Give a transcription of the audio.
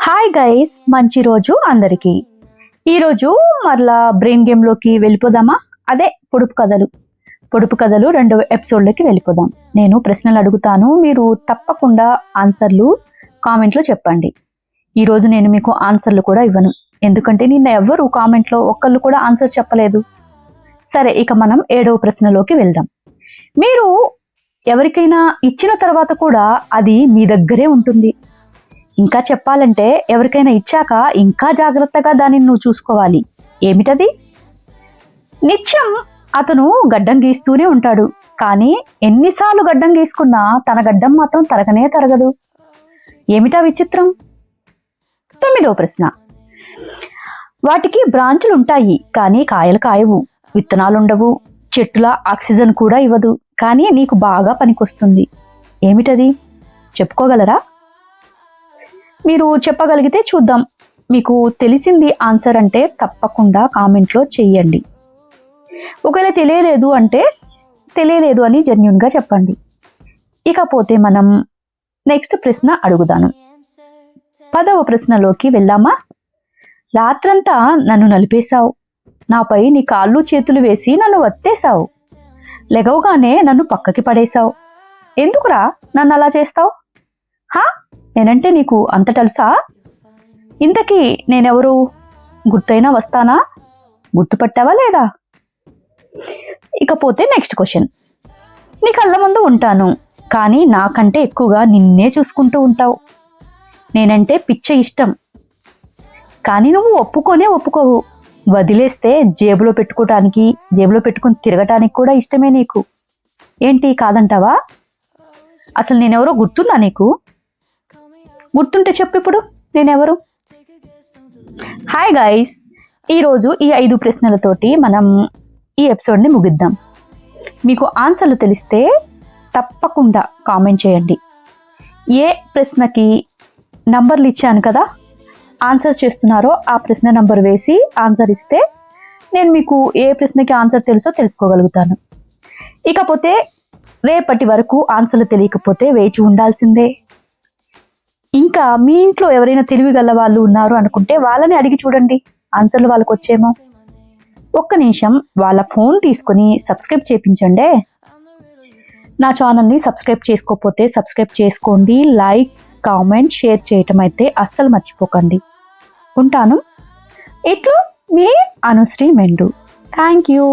Hi guys మంచి రోజు అందరికీ. ఈరోజు మరలా బ్రెయిన్ గేమ్లోకి వెళ్ళిపోదామా? అదే పొడుపు కథలు. పొడుపు కథలు రెండవ ఎపిసోడ్లోకి వెళ్ళిపోదాం. నేను ప్రశ్నలు అడుగుతాను మీరు తప్పకుండా ఆన్సర్లు కామెంట్లో చెప్పండి. ఈరోజు నేను మీకు ఆన్సర్లు కూడా ఇవ్వను. ఎందుకంటే నిన్న ఎవ్వరు కామెంట్లో ఒక్కళ్ళు కూడా ఆన్సర్ చెప్పలేదు. సరే ఇక మనం ఏడవ ప్రశ్నలోకి వెళ్దాం. మీరు ఎవరికైనా ఇచ్చిన తర్వాత కూడా అది మీ దగ్గరే ఉంటుంది. ఇంకా చెప్పాలంటే ఎవరికైనా ఇచ్చాక ఇంకా జాగ్రత్తగా దానిని నువ్వు చూసుకోవాలి. ఏమిటది? నిత్యం అతను గడ్డం గీస్తూనే ఉంటాడు. కానీ ఎన్నిసార్లు గడ్డం గీసుకున్నా తన గడ్డం మాత్రం తరగనే తరగదు. ఏమిటా విచిత్రం? తొమ్మిదవ ప్రశ్న. వాటికి బ్రాంచులు ఉంటాయి కానీ కాయలు కాయవు విత్తనాలు ఉండవు చెట్టుల ఆక్సిజన్ కూడా ఇవ్వదు కానీ నీకు బాగా పనికొస్తుంది. ఏమిటది? చెప్పుకోగలరా? మీరు చెప్పగలిగితే చూద్దాం. మీకు తెలిసింది ఆన్సర్ అంటే తప్పకుండా కామెంట్లో చెయ్యండి. ఒకవేళ తెలియలేదు అంటే తెలియలేదు అని జెన్యున్గా చెప్పండి. ఇకపోతే మనం నెక్స్ట్ ప్రశ్న అడుగుదాను పదవ ప్రశ్నలోకి వెళ్ళామా? రాత్రంతా నన్ను నలిపేశావు. నాపై నీ కాళ్ళు చేతులు వేసి నన్ను వత్తేశావు. లెగవగానే నన్ను పక్కకి పడేశావు. ఎందుకురా నన్ను అలా చేస్తావు? హా? నేనంటే నీకు అంత తెలుసా? ఇంతకీ నేనెవరు? గుర్తైనా వస్తానా? గుర్తుపట్టావా లేదా? ఇకపోతే నెక్స్ట్ క్వశ్చన్. నీ కళ్ళ ముందు ఉంటాను కానీ నాకంటే ఎక్కువగా నిన్నే చూసుకుంటూ ఉంటావు. నేనంటే పిచ్చ ఇష్టం. కానీ నువ్వు ఒప్పుకోనే ఒప్పుకోవు. వదిలేస్తే జేబులో పెట్టుకోవటానికి జేబులో పెట్టుకుని తిరగటానికి కూడా ఇష్టమే నీకు. ఏంటి కాదంటావా? అసలు నేనెవరో గుర్తుందా నీకు? గుర్తుంటే చెప్పు ఇప్పుడు. నేనెవరు? హాయ్ గాయస్ ఈరోజు ఈ ఐదు ప్రశ్నలతోటి మనం ఈ ఎపిసోడ్ని ముగిద్దాం. మీకు ఆన్సర్లు తెలిస్తే తప్పకుండా కామెంట్ చేయండి. ఏ ప్రశ్నకి నంబర్లు ఇచ్చాను కదా ఆన్సర్ చేస్తున్నారో ఆ ప్రశ్న నంబర్ వేసి ఆన్సర్ ఇస్తే నేను మీకు ఏ ప్రశ్నకి ఆన్సర్ తెలుసో తెలుసుకోగలుగుతాను. ఇకపోతే రేపటి వరకు ఆన్సర్లు తెలియకపోతే వేచి ఉండాల్సిందే. ఇంకా మీ ఇంట్లో ఎవరైనా తెలివి గల వాళ్ళు ఉన్నారు అనుకుంటే వాళ్ళని అడిగి చూడండి. ఆన్సర్లు వాళ్ళకి వచ్చేమో ఒక్క నిమిషం వాళ్ళ ఫోన్ తీసుకొని సబ్స్క్రైబ్ చేయించండి నా ఛానల్ని సబ్స్క్రైబ్ చేసుకోకపోతే సబ్స్క్రైబ్ చేసుకోండి. లైక్ కామెంట్ షేర్ చేయటం అయితే అస్సలు మర్చిపోకండి. ఉంటాను. ఇట్లు మీ అనుశ్రీ మెండు. Thank you